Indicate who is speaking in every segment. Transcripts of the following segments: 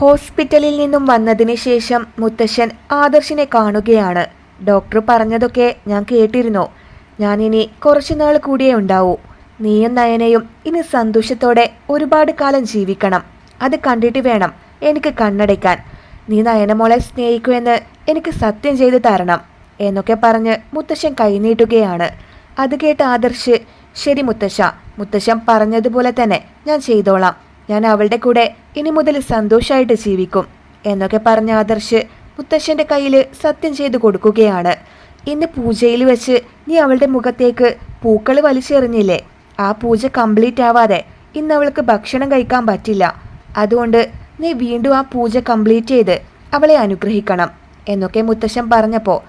Speaker 1: ഹോസ്പിറ്റലിൽ നിന്നും വന്നതിന് ശേഷം മുത്തശ്ശൻ ആദർശിനെ കാണുകയാണ്. ഡോക്ടർ പറഞ്ഞതൊക്കെ ഞാൻ കേട്ടിരുന്നു. ഞാനിനി കുറച്ചു നാൾ കൂടിയേ ഉണ്ടാവൂ. നീയും നയനയും ഇനി സന്തോഷത്തോടെ ഒരുപാട് കാലം ജീവിക്കണം. അത് കണ്ടിട്ട് വേണം എനിക്ക് കണ്ണടയ്ക്കാൻ. നീ നയനമോളെ സ്നേഹിക്കുമെന്ന് എനിക്ക് സത്യം ചെയ്ത് തരണം എന്നൊക്കെ പറഞ്ഞ് മുത്തശ്ശൻ കൈനീട്ടുകയാണ് അത് കേട്ട് ആദർശ് ശരി മുത്തശ്ശ മുത്തശ്ശൻ പറഞ്ഞതുപോലെ തന്നെ ഞാൻ ചെയ്തോളാം. ഞാൻ അവളുടെ കൂടെ ഇനി മുതൽ സന്തോഷമായിട്ട് ജീവിക്കും എന്നൊക്കെ പറഞ്ഞ ആദർശ് മുത്തശ്ശന്റെ കയ്യിൽ സത്യം ചെയ്തു കൊടുക്കുകയാണ്. ഇന്ന് പൂജയിൽ വെച്ച് നീ അവളുടെ മുഖത്തേക്ക് പൂക്കൾ വലിച്ചെറിഞ്ഞില്ലേ? ആ പൂജ കംപ്ലീറ്റ് ആവാതെ ഇന്ന് അവൾക്ക് ഭക്ഷണം കഴിക്കാൻ പറ്റില്ല. അതുകൊണ്ട് നീ വീണ്ടും ആ പൂജ കംപ്ലീറ്റ് ചെയ്ത് അവളെ അനുഗ്രഹിക്കണം എന്നൊക്കെ മുത്തശ്ശൻ പറഞ്ഞപ്പോൾ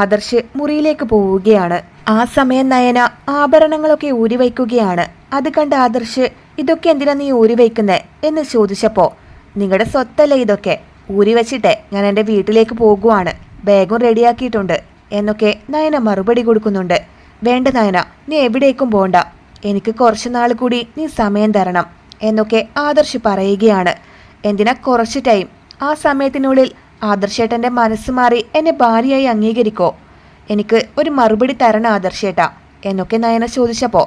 Speaker 1: ആദർശ് മുറിയിലേക്ക് പോവുകയാണ്. ആ സമയം നയന ആഭരണങ്ങളൊക്കെ ഊരി വയ്ക്കുകയാണ് അത് കണ്ട് ആദർശ് ഇതൊക്കെ എന്തിനാ നീ ഊരി വയ്ക്കുന്നത് എന്ന് ചോദിച്ചപ്പോൾ നിങ്ങളുടെ സ്വത്തല്ലേ ഇതൊക്കെ? ഊരി വെച്ചിട്ടേ ഞാൻ എന്റെ വീട്ടിലേക്ക് പോകുവാണ്. ബാഗും റെഡിയാക്കിയിട്ടുണ്ട്. എന്നൊക്കെ നയന മറുപടി കൊടുക്കുന്നുണ്ട്. വേണ്ട നയന നീ എവിടേക്കും പോണ്ട. എനിക്ക് കുറച്ച് നാൾ കൂടി നീ സമയം തരണം. എന്നൊക്കെ ആദർശ് പറയുകയാണ്. എന്തിനാ കുറച്ച് ടൈം ആ സമയത്തിനുള്ളിൽ ആദർശേട്ടന്റെ മനസ്സ് മാറി എന്നെ ഭാര്യയായി അംഗീകരിക്കോ? എനിക്ക് ഒരു മറുപടി തരണം ആദർശേട്ട. എന്നൊക്കെ നയന ചോദിച്ചപ്പോൾ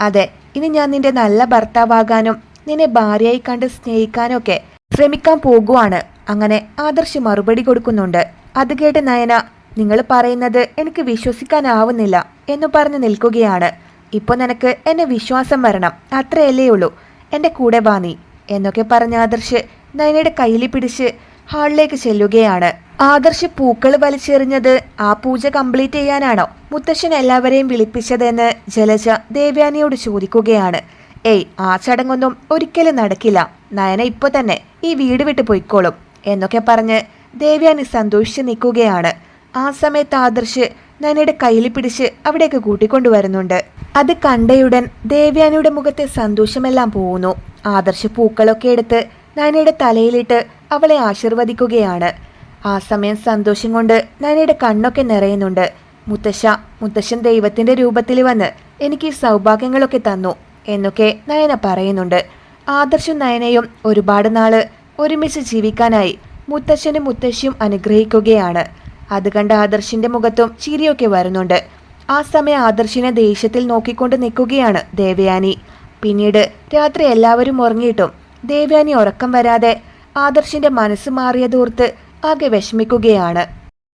Speaker 1: അതെ ഇനി ഞാൻ നിന്റെ നല്ല ഭർത്താവാകാനും നിന്നെ ഭാര്യയായി കണ്ട് സ്നേഹിക്കാനും ഒക്കെ ശ്രമിക്കാൻ പോകുവാണ്. അങ്ങനെ ആദർശ് മറുപടി കൊടുക്കുന്നുണ്ട്. അത് കേട്ട് നയന നിങ്ങൾ പറയുന്നത് എനിക്ക് വിശ്വസിക്കാനാവുന്നില്ല എന്ന് പറഞ്ഞു നിൽക്കുകയാണ്. ഇപ്പോൾ നിനക്ക് എന്നെ വിശ്വാസം വരണം. അത്രയല്ലേ ഉള്ളൂ. എന്റെ കൂടെ വാ നീ എന്നൊക്കെ പറഞ്ഞ ആദർശ് നയനയുടെ കയ്യിൽ പിടിച്ച് ഹാളിലേക്ക് ചെല്ലുകയാണ്. ആദർശ് പൂക്കൾ വലിച്ചെറിഞ്ഞത് ആ പൂജ കംപ്ലീറ്റ് ചെയ്യാനാണോ? മുത്തശ്ശൻ എല്ലാവരെയും വിളിപ്പിച്ചതെന്ന് ജലജ ദേവ്യാനിയോട് ചോദിക്കുകയാണ്. ഏയ് ആ ചടങ്ങൊന്നും ഒരിക്കലും നടക്കില്ല. നയന ഇപ്പോൾ തന്നെ ഈ വീട് വിട്ട് പൊയ്ക്കോളും എന്നൊക്കെ പറഞ്ഞ് ദേവ്യാനി സന്തോഷിച്ച് നിൽക്കുകയാണ്. ആ സമയത്ത് ആദർശ് നയനയുടെ കയ്യിൽ പിടിച്ച് അവിടേക്ക് കൂട്ടിക്കൊണ്ടുവരുന്നുണ്ട്. അത് കണ്ടയുടൻ ദേവ്യാനിയുടെ മുഖത്തെ സന്തോഷമെല്ലാം പോകുന്നു ആദർശ് പൂക്കളൊക്കെ എടുത്ത് നയനയുടെ തലയിലിട്ട് അവളെ ആശീർവദിക്കുകയാണ്. ആ സമയം സന്തോഷം കൊണ്ട് നയനയുടെ കണ്ണൊക്കെ നിറയുന്നുണ്ട്. മുത്തശ്ശ മുത്തശ്ശൻ ദൈവത്തിന്റെ രൂപത്തിൽ വന്ന് എനിക്ക് ഈ സൗഭാഗ്യങ്ങളൊക്കെ തന്നു എന്നൊക്കെ നയന പറയുന്നുണ്ട്. ആദർശും നയനയും ഒരുപാട് നാൾ ഒരുമിച്ച് ജീവിക്കാനായി മുത്തശ്ശനും മുത്തശ്ശിയും അനുഗ്രഹിക്കുകയാണ്. അത് കണ്ട ആദർശിന്റെ മുഖത്തും ചിരിയൊക്കെ വരുന്നുണ്ട്. ആ സമയം ആദർശിനെ ദേഷ്യത്തിൽ നോക്കിക്കൊണ്ട് നിൽക്കുകയാണ് ദേവയാനി. പിന്നീട് രാത്രി എല്ലാവരും ഉറങ്ങിയിട്ടും ദേവയാനി ഉറക്കം വരാതെ ആദർശിന്റെ മനസ്സ് മാറിയതോർത്ത് ആകെ വിഷമിക്കുകയാണ്